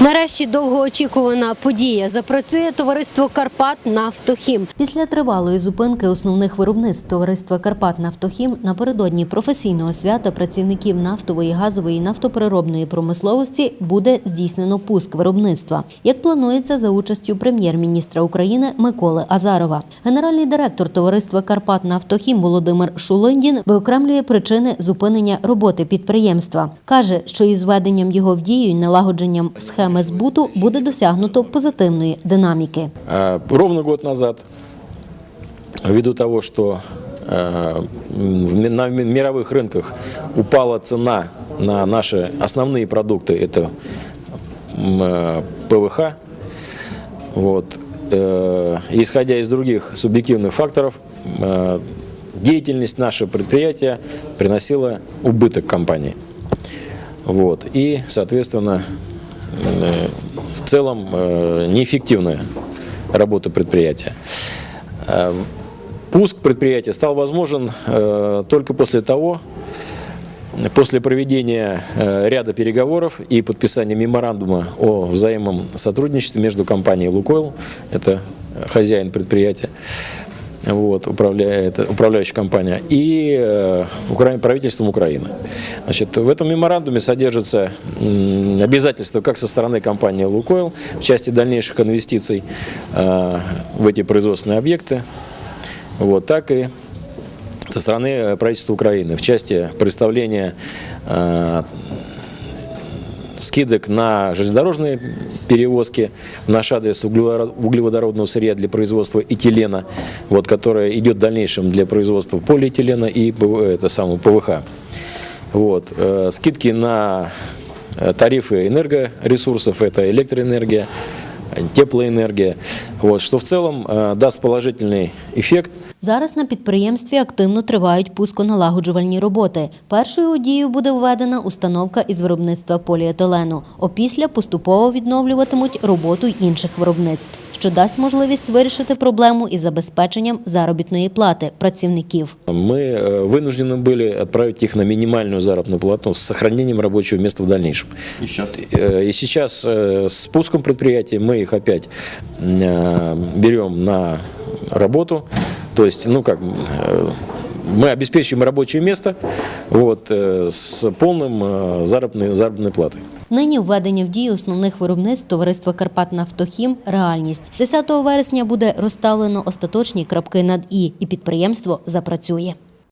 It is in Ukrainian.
Нарешті довгоочікувана подія. Запрацює товариство Карпат Нафтохім. Після тривалої зупинки основних виробництв товариства Карпат Нафтохім напередодні професійного свята працівників нафтової, газової і нафтопереробної промисловості буде здійснено пуск виробництва, як планується за участю прем'єр-міністра України Миколи Азарова. Генеральний директор товариства Карпат Нафтохім Володимир Шулиндін виокремлює причини зупинення роботи підприємства. каже, що із введенням його в дію і налагодженням схеми збуту буде досягнуто позитивної динаміки. А, Ровно год назад, ввиду того, что э, в ми- на ми- мировых рынках упала цена на наши основные продукты, это м, э, ПВХ, вот, э, исходя из других субъективных факторов, э, деятельность нашего предприятия приносила убыток компании. Вот, и, соответственно, э, в целом э, неэффективная работа предприятия. Э, Пуск предприятия стал возможен э, только после того, после проведения э, ряда переговоров и подписания меморандума о взаимном сотрудничестве между компанией «Лукойл», это хозяин предприятия, вот, управляет, управляющая компания, и э, Укра- правительством Украины. Значит, в этом меморандуме содержатся м, обязательства как со стороны компании «Лукойл» в части дальнейших инвестиций э, в эти производственные объекты, вот, так и со стороны э, правительства Украины в части представления э, скидок на железнодорожные перевозки, наш адрес углеводородного сырья для производства этилена, вот, которое идет в дальнейшем для производства полиэтилена и это самого ПВХ. Вот, э, скидки на э, тарифы энергоресурсов, это электроэнергия, теплоэнергия, вот, что в целом э, даст положительный эффект Зараз на підприємстві активно тривають пусконалагоджувальні роботи. Першою у дію буде введена установка із виробництва поліетилену. Опісля поступово відновлюватимуть роботу й інших виробництв, що дасть можливість вирішити проблему із забезпеченням заробітної плати працівників. Мы э, вынуждены были отправить их на минимальную заработную плату с сохранением рабочего места в дальнейшем. И сейчас. Э, И сейчас э, с пуском предприятия мы их опять э, берем на работу. То есть, ну как, э, мы обеспечиваем рабочее место вот, э, с полным э, заработной, заработной платой. Нині введення в дію основних виробництв товариства Карпат Нафтохім реальність. 10 вересня буде розставлено остаточні крапки над і, і підприємство запрацює.